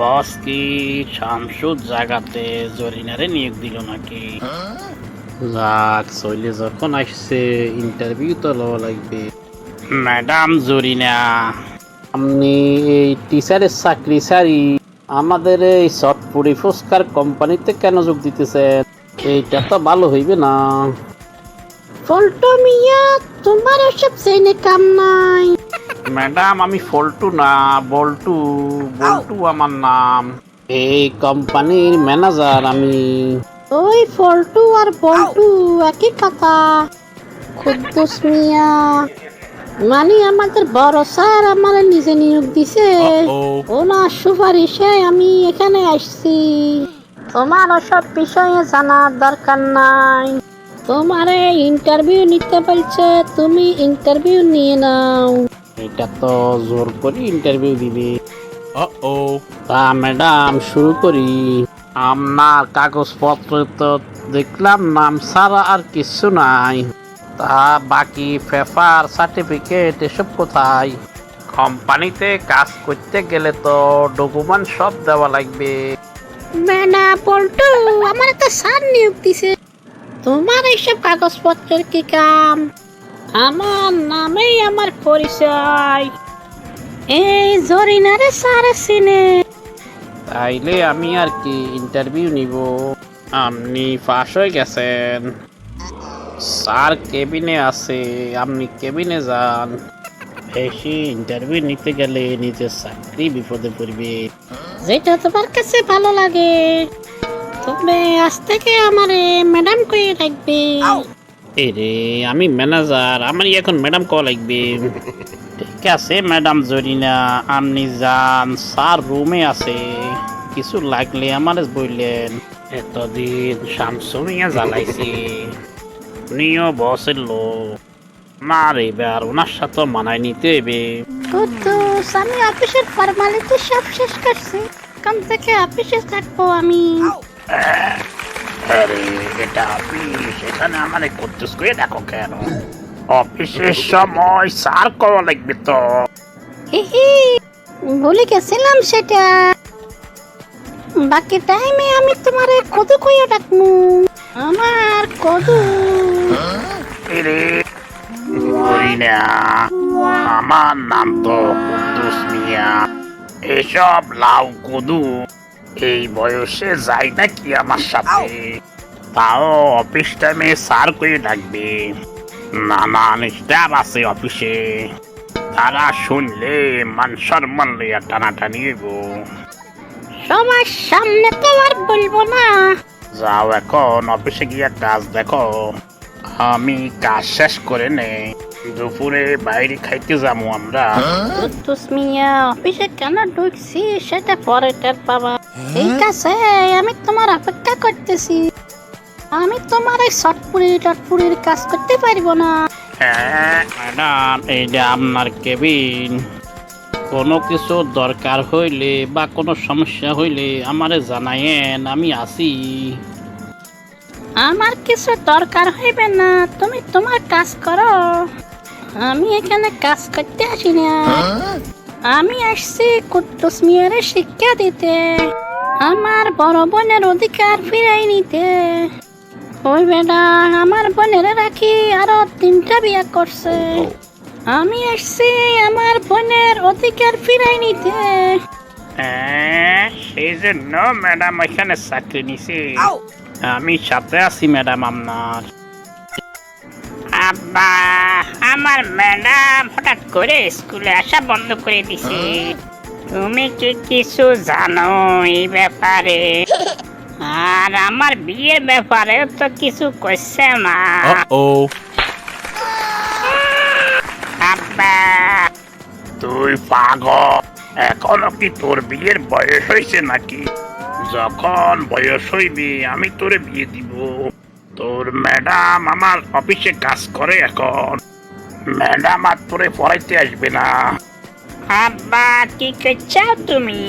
বস কি শামসুদ জাগাতে জরিনারে নিয়োগ দিল নাকি? যাক চলে যখন আসছে ইন্টারভিউ তো লওয়া লাগবে। ম্যাডাম জরিনা, আপনি এই টিচারের চাকরি সারি আমাদের এই সটপুরি ফুসকার কোম্পানিতে কেন যোগ দিতেছেন? এইটা তো ভালো হইবে না। ফল্টো মিয়া, তোমার ওসব জেনে কাম নাই। ম্যাডাম আমি ফল্টু না বল্টু বল্টু আমার নাম। এই কোম্পানির ম্যানেজার আমি। ওই ফল্টু আর বল্টু একই কথা। খুদ্দুস মিয়া। মানে আমাদের বড় স্যার আমার নিজে নিয়োগ দিছে। ওনার সুপারিশে আমি এখানে আসছি। তোমার ওসব বিষয়ে জানার দরকার নাই। তোমারে ইন্টারভিউ নিতে বলছে তুমি ইন্টারভিউ নিয়ে নাও। এটা তো জোর করে ইন্টারভিউ দিবে। তা ম্যাডাম শুরু করি। আপনার কাগজপত্র তো দেখলাম নাম ছাড়া আর কিছু নাই। তা বাকি পেপার সার্টিফিকেট এসব কোথায়? কোম্পানিতে কাজ করতে গেলে তো ডকুমেন্ট সব দেওয়া লাগবে। মেনা পল্টু আমার তো স্যার নিয়োগ দিছে। তোমার এইসব কাগজপত্রের কি কাম? আমার নামেই আমার পরিচয়। এই জরিনারে স্যার সিনে তাইলে আমি আর কি ইন্টারভিউ নিব? আপনি পাশ হয়ে গেছেন। স্যার কেবিনে আছে আপনি কেবিনে যান। বেশি ইন্টারভিউ নিতে গেলে নিজের চাকরি বিপদে পড়বে। যেটা তোমার কাছে ভালো লাগে। তবে আজ থেকে আমারে ম্যাডাম কয়ে রাখবে এরে আমি ম্যানেজার আমার এখন ম্যাডাম কল লাগবে? ঠিক আছে ম্যাডাম জরিনা আপনি যান স্যার রুমে আছে। কিছু লাগলে আমার বললেন। এতদিন শামসুমিয়া জ্বালাইছি। উনিও বসের লোক। মার এবার ওনার সাথে মানায় নিতে হবে। কুদ্দুস আমি অফিসের ফর্মালিটি সব শেষ করছি। কাম থেকে অফিসে থাকব আমি। আরে এটা অফিস এখানে আমার করতেছ করে দেখো কেন? অফিসের সময় স্যার কওয়া লাগবে তো। ভুলে গেছিলাম সেটা। বাকি টাইমে আমি তোমারে কদু কইয়া ডাকমু। আমার কদু। করি আমার নাম তো কুদ্দুস মিয়া। এসব লাউ কদু। এই বয়সে যাই নাকি আমার সাথে? তাও অফিস টাইমে স্যার করে ডাকবে? নানান স্টাফ আছে অফিসে তারা শুনলে মান সম্মান লইয়া টানাটানি সবার সামনে তো আর বলব না। যাও এখন অফিসে গিয়ে কাজ দেখো। আমি কাজ শেষ করে নেই দুপুরে বাইরে খাইতে যাব আমরা। কুদ্দুস মিয়া অফিসে কেন ঢুকছি সেটা পরে টের পাবা। ঠিক আছে আমি তোমার অপেক্ষা করতেছি। আমি তোমার এই শটপুরি টটপুরির কাজ করতে পারব না। হ্যাঁ ম্যাডাম এইটা আপনার কেবিন। কোনো কিছু দরকার হইলে বা কোনো সমস্যা হইলে আমারে জানায়েন আমি আছি। আমার কিছু দরকার হইবে না তুমি তোমার কাজ করো। আমি এখানে কাজ করতে আসি না আমি আসছি কুদ্দুস মিয়ারে শিক্ষা দিতে। আমার বড় বোনের অধিকার ফিরাই নিতে। ওই বেটা আমার বোনের রাখি আরও তিনটা বিয়ে করছে। আমি আসছি আমার বোনের অধিকার ফিরাই নিতে। হ্যাঁ সেই জন্য ম্যাডাম এখানে চাকরি নিছি। আমি সাথে আছি ম্যাডাম আপনার। আব্বা আমার ম্যাডাম হঠাৎ করে স্কুলে আসা বন্ধ করে দিছে। তুমি কি কিছু জানো এই ব্যাপারে? আর আমার বিয়ের ব্যাপারে তো কিছু কইছে না আব্বা। তুই পাগল এখনও কি তোর বিয়ের বয়স হয়েছে নাকি? যখন বয়স হইবি আমি তোরে বিয়ে দিব। তোর ম্যাডাম আমার অফিসে কাজ করে এখন। ম্যাডাম আর তোরে পড়াইতে আসবে না। আব্বা কি করছ তুমি?